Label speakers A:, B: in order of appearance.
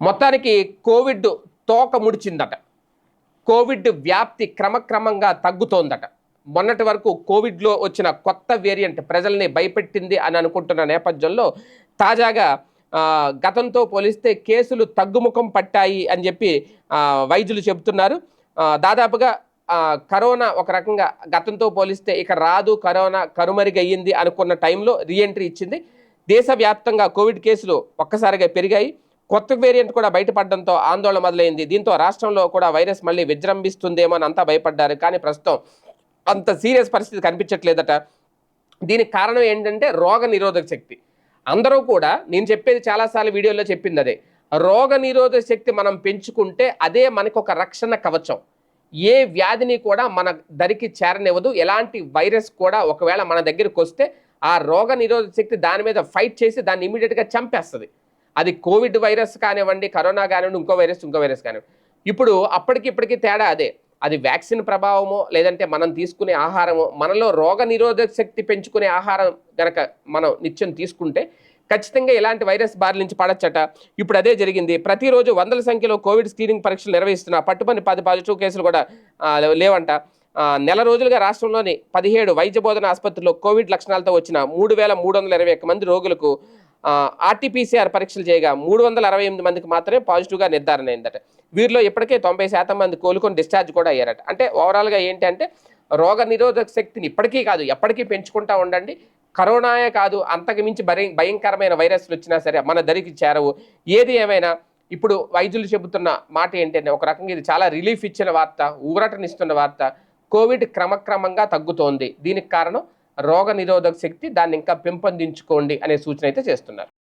A: మొత్తానికి కోవిడ్ తోక ముడిచిందట. కోవిడ్ వ్యాప్తి క్రమక్రమంగా తగ్గుతోందట. మొన్నటి వరకు కోవిడ్లో వచ్చిన కొత్త వేరియంట్ ప్రజల్ని భయపెట్టింది అని అనుకుంటున్న నేపథ్యంలో తాజాగా గతంతో పోలిస్తే కేసులు తగ్గుముఖం పట్టాయి అని చెప్పి వైద్యులు చెబుతున్నారు. దాదాపుగా కరోనా ఒక రకంగా గతంతో పోలిస్తే ఇక రాదు కరోనా కరుమరిగయ్యింది అనుకున్న టైంలో రీఎంట్రీ ఇచ్చింది. దేశవ్యాప్తంగా కోవిడ్ కేసులు ఒక్కసారిగా పెరిగాయి. కొత్త వేరియంట్ కూడా బయటపడడంతో ఆందోళన మొదలైంది. దీంతో రాష్ట్రంలో కూడా వైరస్ మళ్ళీ విజృంభిస్తుందేమో అని అంతా భయపడ్డారు. కానీ ప్రస్తుతం అంత సీరియస్ పరిస్థితి కనిపించట్లేదట. దీనికి కారణం ఏంటంటే రోగ నిరోధక శక్తి. అందరూ కూడా నేను చెప్పేది చాలాసార్లు వీడియోలో చెప్పింది అదే. రోగ నిరోధక శక్తి మనం పెంచుకుంటే అదే మనకు ఒక రక్షణ కవచం. ఏ వ్యాధిని కూడా మన దరికి చేరనివ్వదు. ఎలాంటి వైరస్ కూడా ఒకవేళ మన దగ్గరికి వస్తే ఆ రోగ నిరోధక శక్తి దాని మీద ఫైట్ చేసి దాన్ని ఇమీడియట్గా చంపేస్తుంది. అది కోవిడ్ వైరస్ కానివ్వండి కరోనా కానివ్వండి ఇంకో వైరస్ ఇంకో వైరస్ కానివ్వండి. ఇప్పుడు అప్పటికి ఇప్పటికి తేడా అదే. అది వ్యాక్సిన్ ప్రభావమో లేదంటే మనం తీసుకునే ఆహారమో మనలో రోగ నిరోధక శక్తి పెంచుకునే ఆహారం గనక మనం నిత్యం తీసుకుంటే ఖచ్చితంగా ఇలాంటి వైరస్ బారి నుంచి పడచ్చట. ఇప్పుడు అదే జరిగింది. ప్రతిరోజు వందల సంఖ్యలో కోవిడ్ స్క్రీనింగ్ పరీక్షలు నిర్వహిస్తున్న పట్టుపని పది పాజిటివ్ కేసులు కూడా లేవంట. నెల రోజులుగా రాష్ట్రంలోని పదిహేడు వైద్య బోధన ఆసుపత్రిలో కోవిడ్ లక్షణాలతో వచ్చిన మూడు వేల మూడు వందల ఇరవై ఒక్క మంది రోగులకు ఆర్టీపీసీఆర్ పరీక్షలు చేయగా మూడు వందల అరవై ఎనిమిది మందికి మాత్రమే పాజిటివ్గా నిర్ధారణ అయిందట. వీరిలో ఇప్పటికే తొంభై శాతం మంది కోలుకొని డిశ్చార్జ్ కూడా అయ్యారట. అంటే ఓవరాల్గా ఏంటంటే రోగ నిరోధక శక్తిని ఇప్పటికీ కాదు ఎప్పటికీ పెంచుకుంటా ఉండండి. కరోనాయే కాదు అంతకు మించి భయంకరమైన వైరస్లు వచ్చినా సరే మన దరికి చేరవు. ఏది ఏమైనా ఇప్పుడు వైద్యులు చెబుతున్న మాట ఏంటంటే ఒక రకంగా ఇది చాలా రిలీఫ్ ఇచ్చిన వార్త ఊరటనిస్తున్న వార్త. కోవిడ్ క్రమక్రమంగా తగ్గుతోంది. దీనికి కారణం రోగ నిరోధక శక్తి దాన్ని ఇంకా పెంపొందించుకోండి అనే సూచన అయితే చేస్తున్నారు.